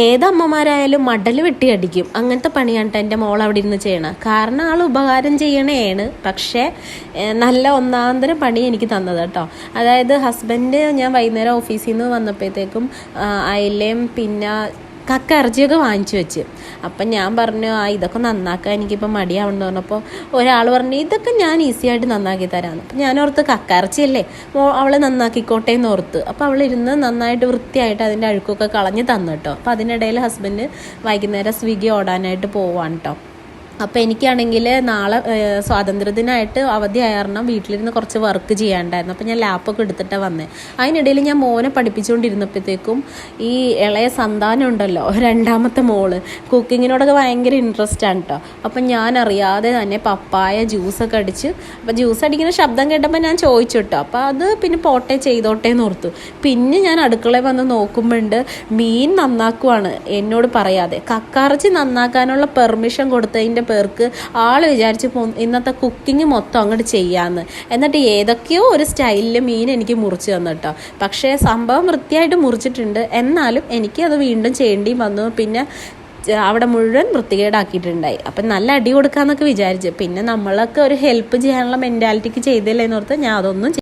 ഏതമ്മമാരായാലും മടൽ വെട്ടി അടിക്കും അങ്ങനത്തെ പണിയാണ് കേട്ടോ എന്റെ മോൾ അവിടെ ഇരുന്ന് ചെയ്യണം. കാരണം ആൾ ഉപകാരം ചെയ്യണേണ്. പക്ഷേ നല്ല ഒന്നാന്തരം പണി എനിക്ക് തന്നത് കേട്ടോ. അതായത് ഹസ്ബൻഡ് ഞാൻ വൈകുന്നേരം ഓഫീസിൽ നിന്ന് വന്നപ്പോഴത്തേക്കും അയലയും പിന്നെ കക്ക ഇറച്ചിയൊക്കെ വാങ്ങിച്ചു വെച്ച്. അപ്പം ഞാൻ പറഞ്ഞു ആ ഇതൊക്കെ നന്നാക്കാൻ എനിക്കിപ്പോൾ മടിയാവണമെന്ന് പറഞ്ഞപ്പോൾ ഒരാൾ പറഞ്ഞു ഇതൊക്കെ ഞാൻ ഈസി ആയിട്ട് നന്നാക്കി തരാമെന്ന് അപ്പം ഞാൻ ഓർത്ത് കക്ക ഇറച്ചിയല്ലേ? അവളെ നന്നാക്കിക്കോട്ടെ എന്ന് ഓർത്ത്. അപ്പോൾ അവൾ ഇരുന്ന് നന്നായിട്ട് വൃത്തിയായിട്ട് അതിന്റെ അഴുക്കൊക്കെ കളഞ്ഞ് തന്നു കേട്ടോ. അപ്പോൾ അതിനിടയിൽ ഹസ്ബൻഡ് വൈകുന്നേരം സ്വിഗ്ഗി ഓടാനായിട്ട് പോവാണ് കേട്ടോ. അപ്പോൾ എനിക്കാണെങ്കിൽ നാളെ സ്വാതന്ത്ര്യദിനമായിട്ട് അവധി ആയ കാരണം വീട്ടിലിരുന്ന് കുറച്ച് വർക്ക് ചെയ്യാണ്ടായിരുന്നു അപ്പോൾ ഞാൻ ലാപ്പൊക്കെ എടുത്തിട്ടാണ് വന്നത് അതിനിടയിൽ ഞാൻ മോനെ പഠിപ്പിച്ചുകൊണ്ടിരുന്നപ്പോഴത്തേക്കും ഈ ഇളയ സന്താനം ഉണ്ടല്ലോ രണ്ടാമത്തെ മോൾ കുക്കിങ്ങിനോടൊക്കെ ഭയങ്കര ഇൻട്രസ്റ്റ് ആണ് കേട്ടോ അപ്പം ഞാൻ അറിയാതെ തന്നെ പപ്പായ ജ്യൂസൊക്കെ അടിച്ച് അപ്പോൾ ജ്യൂസ് അടിക്കുന്ന ശബ്ദം കേട്ടപ്പോൾ ഞാൻ ചോദിച്ചു കേട്ടോ അപ്പോൾ അത് പിന്നെ പോട്ടെ ചെയ്തോട്ടെ എന്ന് ഓർത്തു. പിന്നെ ഞാൻ അടുക്കളയിൽ വന്ന് നോക്കുമ്പോണ്ട് മീൻ നന്നാക്കുവാണ് എന്നോട് പറയാതെ. കക്കാറച്ചി നന്നാക്കാനുള്ള പെർമിഷൻ കൊടുത്തതിന്റെ പേർക്ക് ആൾ വിചാരിച്ച് ഇന്നത്തെ കുക്കിംഗ് മൊത്തം അങ്ങോട്ട് ചെയ്യാമെന്ന് എന്നിട്ട് ഏതൊക്കെയോ ഒരു സ്റ്റൈലിൽ മീൻ എനിക്ക് മുറിച്ച് തന്നു കേട്ടോ പക്ഷേ സംഭവം വൃത്തിയായിട്ട് മുറിച്ചിട്ടുണ്ട്. എന്നാലും എനിക്ക് അത് വീണ്ടും ചെയ്യേണ്ടി വന്നു. പിന്നെ അവിടെ മുഴുവൻ വൃത്തികേടാക്കിയിട്ടുണ്ടായി. അപ്പം നല്ല അടി കൊടുക്കാന്നൊക്കെ വിചാരിച്ചു. പിന്നെ നമ്മളൊക്കെ ഒരു ഹെൽപ്പ് ചെയ്യാനുള്ള മെന്റാലിറ്റിക്ക് ചെയ്തില്ലേന്നോർത്ത് ഞാൻ അതൊന്നും